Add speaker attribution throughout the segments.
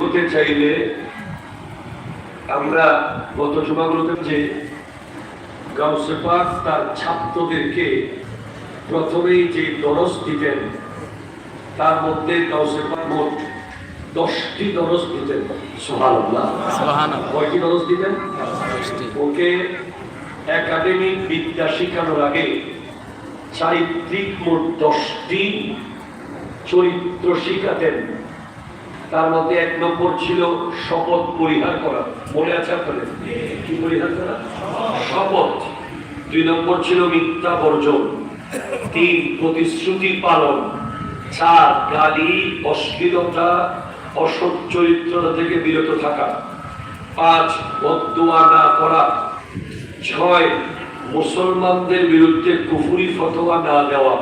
Speaker 1: হতে চাইলে আমরা গত জমাগুলোতে যে গাউসে পাক তার ছাত্রদেরকে প্রথমেই যে দরস দিতেন তার মধ্যে গাউসে পাক মোট দশটি দরস দিতেন। কয়টি দরস দিতেন? ওকে একাডেমিক বিদ্যা শেখানোর আগে চারিত্রিক মোট দশটি চরিত্র শিখাতেন। তার মধ্যে এক নম্বর ছিল শপথ পরিহার করা। মনে আছে আপনাদের? কি পরিহার করা? শপথ। দুই নম্বর ছিল মিথ্যা বর্জন। তিন, প্রতিশ্রুতি পালন। চার, গালি, অশ্লীলতা, অসৎ চরিত্রতা থেকে বিরত থাকা। পাঁচ বদুয়া না করা। ছয়, মুসলমানদের বিরুদ্ধে কুফুরি ফতোয়া না দেওয়া।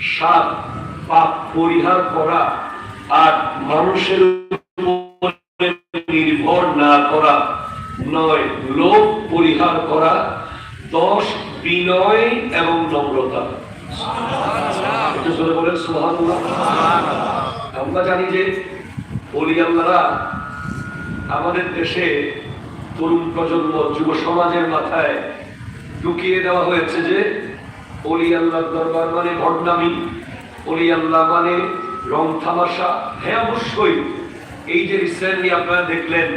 Speaker 1: সাত, পাপ পরিহার করা। আট মানুষের নির্ভর না করা নয়, লোভ পরিহার করা দশ বিনয় এবং নম্রতা। আমরা জানি যে আল্লাহরা আমাদের দেশে তরুণ প্রজন্ম যুব সমাজের মাথায় ঢুকিয়ে দেওয়া হয়েছে যে অলি আল্লাহর দরবার মানে ভণ্ডামি অলি আল্লাহ মানে রং থামাশা হ্যাঁ অবশ্যই। এই যে রিসেন্টলি আপনারা দেখলেন,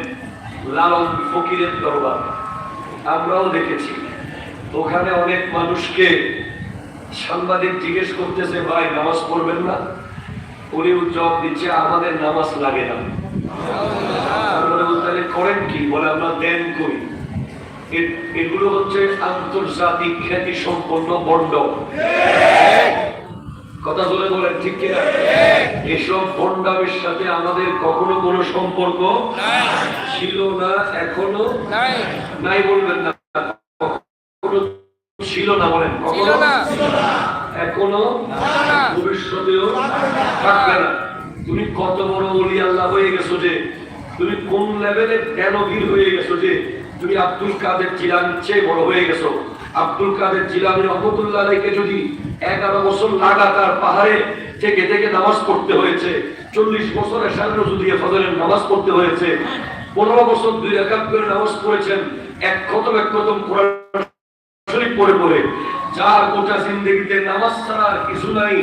Speaker 1: লালন ফকিরের দরবার, আমরাও দেখেছি। ওখানে অনেক মানুষকে সাংবাদিক জিজ্ঞেস করতেছে, ভাই, নামাজ পড়বেন না? উনি জবাব দিচ্ছে, আমাদের নামাজ লাগে না। তারপরে বলতে করেন কি? বলে, আমরা দেন করি এগুলো হচ্ছে আন্তর্জাতিক খ্যাতি সম্পন্ন বন্ড। কথা বলে বলেন, ঠিক কিনা? এসব বন্ডামের সাথে আমাদের কখনো কোনো সম্পর্ক ছিল না এখনও
Speaker 2: নাই
Speaker 1: বলবেন না। কখনো ছিল না বলেন কখনো
Speaker 2: এখনও
Speaker 1: ভবিষ্যতেও থাকবে না। তুমি কত বড় অলি আল্লাহ হয়ে গেছো যে তুমি কোন লেভেলে কেন ভিড় হয়ে গেছো যে তুমি আব্দুল কাদের জিলানির চেয়ে বড় হয়ে গেছো। আব্দুল কাদের জিলানি রহমতুল্লাহ যদি এগারো বছর লাগাতার পাহাড়ে থেকে থেকে নামাজ পড়তে হয়েছে। চল্লিশ বছর এসার দিয়ে ফজরের নামাজ পড়তে হয়েছে। পনেরো বছর দুই একাত করে নামাজ পড়েছেন। এক খতম এক খতম পড়ে পড়ে। যার গোটা জিন্দগিতে নামাজ ছাড়া কিছু নাই।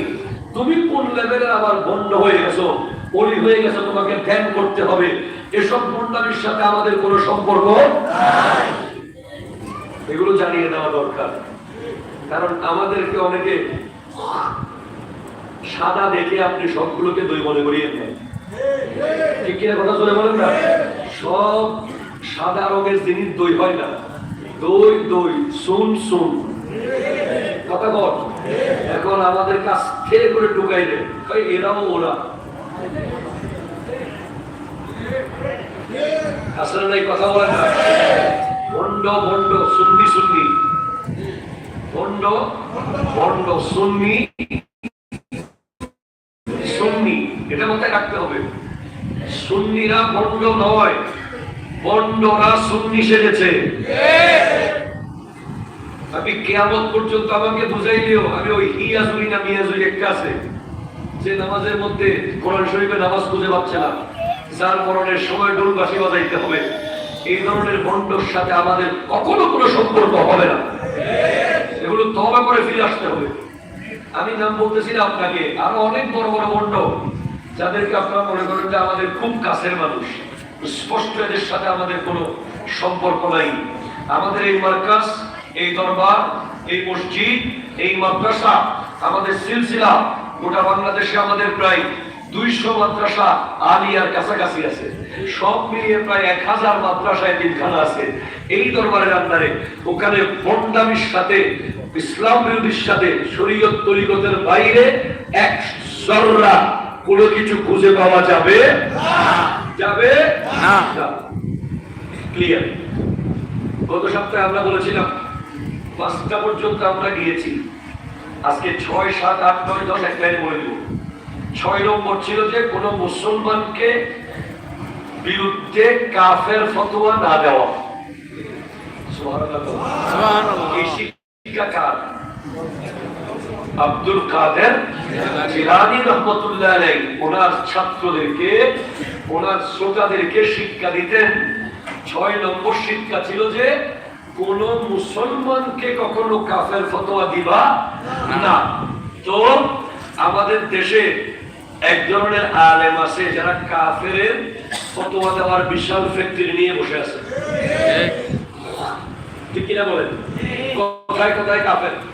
Speaker 1: তুমি কোন লেভেলের আবার বন্ধ হয়ে গেছো? অলি হয়ে গেছো, তোমাকে ধ্যান করতে হবে। এসব বন্ডামির সাথে আমাদের কোনো সম্পর্ক এগুলো জানিয়ে দেওয়া দরকার। কারণ আমাদেরকে অনেকে সাদা দেখে আপনি সবগুলোকে দই মনে করিয়ে নেন। ঠিক কিনা কথা চলে বলেন না? সব সাদা রঙের জিনিস দই হয় না। দই দই শুন শুন কথা এখন আমাদের করে ঢুকাই এরাও ওরা। আসলে নাই, কথা বলেন না। ভণ্ড ভণ্ড, সুন্নি সুন্নি। ভণ্ড ভণ্ড, সুন্নি। এটা মাথায় রাখতে হবে। সুন্নিরা ভণ্ড নয় ভণ্ডরা সুন্নি সেজেছে। আমি কেয়ামত পর্যন্ত আমাকে বুঝাইলেও আমি ওই হিয়াজুরি না মিয়াজুরি একটা আছে, যে নামাজের মধ্যে কোরআন শরীফে নামাজ খুঁজে পাচ্ছে না। যার মরণের সময় ডোল বাসি বাজাইতে হবে। এই ধরনের ভণ্ডর সাথে আমাদের কখনো কোনো সম্পর্ক হবে না। এগুলো তবা করে ফিরে আসতে হবে। আমি নাম বলতেছি না আপনাকে, আরও অনেক বড় বড় ভণ্ড যাদেরকে আপনারা মনে করেন যে আমাদের খুব কাছের মানুষ, স্পষ্ট এদের সাথে আমাদের কোনো সম্পর্ক নাই। আমাদের এই মার্কাস এই দরবার, এই মসজিদ, এই মাদ্রাসা, আমাদের সিলসিলা, গোটা বাংলাদেশে আমাদের প্রায় দুইশো মাদ্রাসা আলিয়ার কাছাকাছি আছে। সব মিলিয়ে প্রায় এক হাজার মাদ্রাসায় তিনখানা আছে। এই দরবারের আন্ডারে ওখানে বন্ডামির সাথে, ইসলাম বিরোধীর সাথে শরীয়ত তরিকতের বাইরে এক জররা কোনো কিছু খুঁজে পাওয়া যাবে? যাবে?
Speaker 2: না।
Speaker 1: ক্লিয়ার গত সপ্তাহে আমরা বলেছিলাম পাঁচটা পর্যন্ত আমরা গিয়েছি। আজকে ছয় সাত আট নয় দশ এক লাইনে বলে দেব। ছয় নম্বর ছিল যে কোনো মুসলমানকে বিরুদ্ধে কাফের ফতোয়া না দেওয়া। এই শিক্ষা কার? আব্দুল কাদের জিলানী রহমতুল্লাহ আলাই ওনার ছাত্রদেরকে, ওনার শ্রোতাদেরকে শিক্ষা দিতেন। ছয় নম্বর শিক্ষা ছিল যে, কোন মুসলমানকে কখনো কাফের ফতোয়া দিবা না। তো আমাদের দেশে এক ধরনের আলেম আছে যারা কাফের ফতোয়া দেওয়ার বিশাল ফ্যাক্টরি নিয়ে বসে আছে।
Speaker 2: ঠিক
Speaker 1: কিনা বলেন? কোথায় কোথায় কাফের।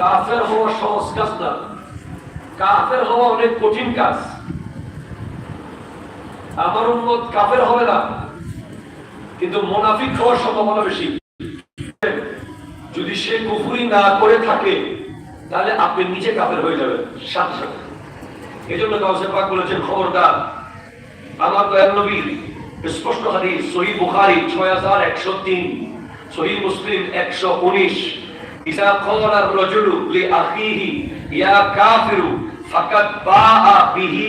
Speaker 1: কাফের হওয়া সহজ কাজ না। কাফের হওয়া অনেক কঠিন কাজ। আমার উন্মত কাফের হবে না, কিন্তু মোনাফিক হওয়ার সম্ভাবনা বেশি। যদি সে কুফুরি না করে থাকে, তাহলে আপনি নিজে কাফের হয়ে যাবেন, সাথে সাথে। এই জন্য কাউসে পাক বলেছেন, খবরদার, আমার দয়াল নবীর স্পষ্ট হাদিস, সহি বুখারী ছয় হাজার একশো তিন, সহি মুসলিম একশো উনিশ। ইসা কলার রজুলু লি আখিহি ইয়া কাফিরু ফাকাদ বাআ বিহি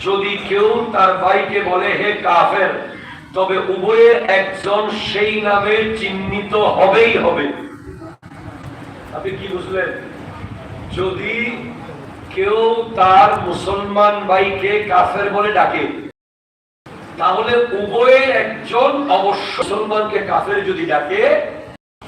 Speaker 1: যদি কেউ তার ভাইকে বলে, হে কাফের, তবে উভয়ের একজন সেই নামে চিহ্নিত হবেই হবে। আপনি কি বুঝলেন? যদি কেউ তার মুসলমান ভাইকে কাফের বলে ডাকে, তাহলে উভয়ের একজন অবশ্য মুসলমানকে কাফের যদি ডাকে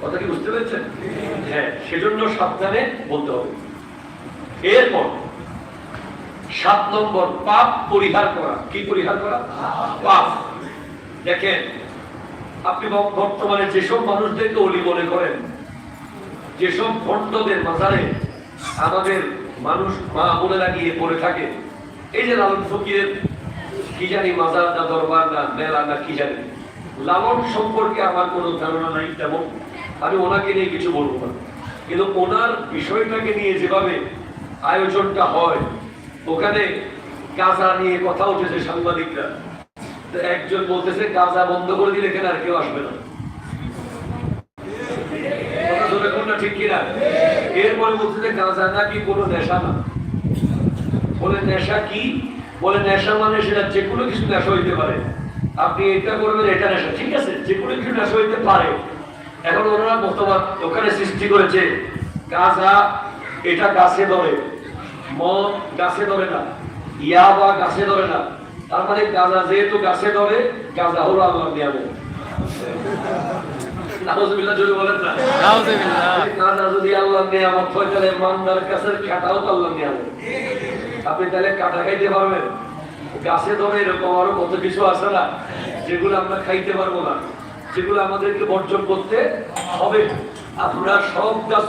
Speaker 1: কথা কি বুঝতে পেরেছেন? হ্যাঁ সেজন্য সাবধানে বলতে হবে। এরপর, সাত নম্বর পাপ পরিহার করা। কি পরিহার করা? পাপ। দেখেন, আপনি বর্তমানে যেসব অলি মনে করেন, যেসব ভণ্ডদের মাজারে আমাদের মানুষ মা বোনেরা গিয়ে পড়ে থাকে, এই যে লালন ফকিরের কি জানি মাজার না দরবার না মেলা না কি জানি, লালন সম্পর্কে আমার কোনো ধারণা নাই, তেমন আমি ওনাকে নিয়ে কিছু বলব না। কিন্তু ওনার বিষয়টাকে নিয়ে যেভাবে আয়োজনটা হয়, ওখানে গাঁজা নিয়ে কথা উঠেছে সাংবাদিকরা। একজন বলতেছে, গাঁজা বন্ধ করে দিলে কেন আর কেউ আসবে না। ঠিক কিনা? এরপরে বলছে গাঁজা নাকি কোনো নেশা না। বলে, নেশা কি? বলে, নেশা মানে সেটা যে কোনো কিছু নেশা হইতে পারে। আপনি এটা করবেন, এটা নেশা। ঠিক আছে যে কোনো কিছু নেশা হইতে পারে। এখন ওনারা মতবাদ ওখানে সৃষ্টি করেছে গাঁজা এটা গাছে ধরে মদ গাছে ধরে না ইয়াবা গাছে ধরে না তার মানে গাঁজা যেহেতু গাছে ধরে গাঁজা হলো আল্লাহ নিয়ামত। নাউজুবিল্লাহ জোরে বলেন না।
Speaker 2: নাউজুবিল্লাহ।
Speaker 1: কাঁটা যদি আল্লাহ নিয়ামত হয় তাহলে মান্দার কাছের কাঁটাও তো আল্লাহ নিয়ামত। আপনি তাহলে কাঁটা খাইতে পারবেন? গাছে ধরে এরকম আরও কত কিছু আছে না যেগুলো আমরা খাইতে পারব না। যেগুলো আমাদেরকে বর্জন করতে হবে। আপনারা সব কাজ